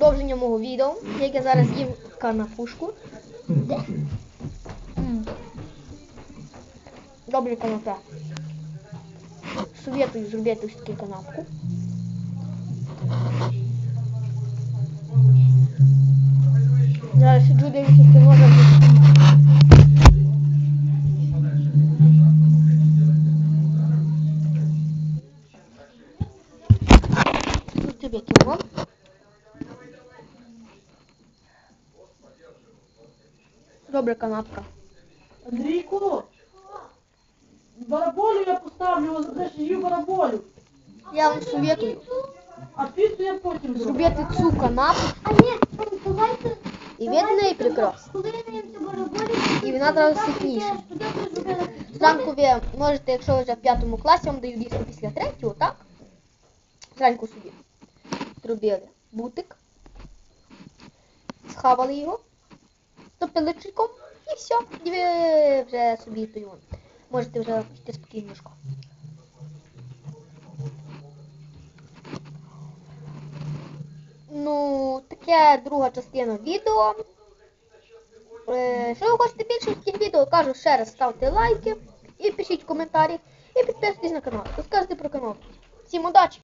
продовження мого відео, як я зараз їм канапушку. Добре канапе. Советую зробити ось таку канапку. Зараз сиджу дивлюся кіно Тут тобі кіно. Добре канапка. Андрійко, бараболю я поставлю, будеш їв бараболю. Я вам советую А піцу я потім зроблю. зробити цю канапку А ні, давайте. і від неї прекрасно. Коли я їм цього роботи, І вона одразу ситніша. Зранку ви можете, якщо ви вже в п'ятому класі, вам дають їсти після третього, так? Зранку собі зробили бутик, схавали його, топили і все. І вже собі то його. Можете вже піти спокійнішко. Ну, таке друга частина відео. Е, Якщо ви хочете більше таких відео, кажу ще раз ставте лайки і пишіть коментарі, і підписуйтесь на канал. Розказуйте про канал. Всім удачі!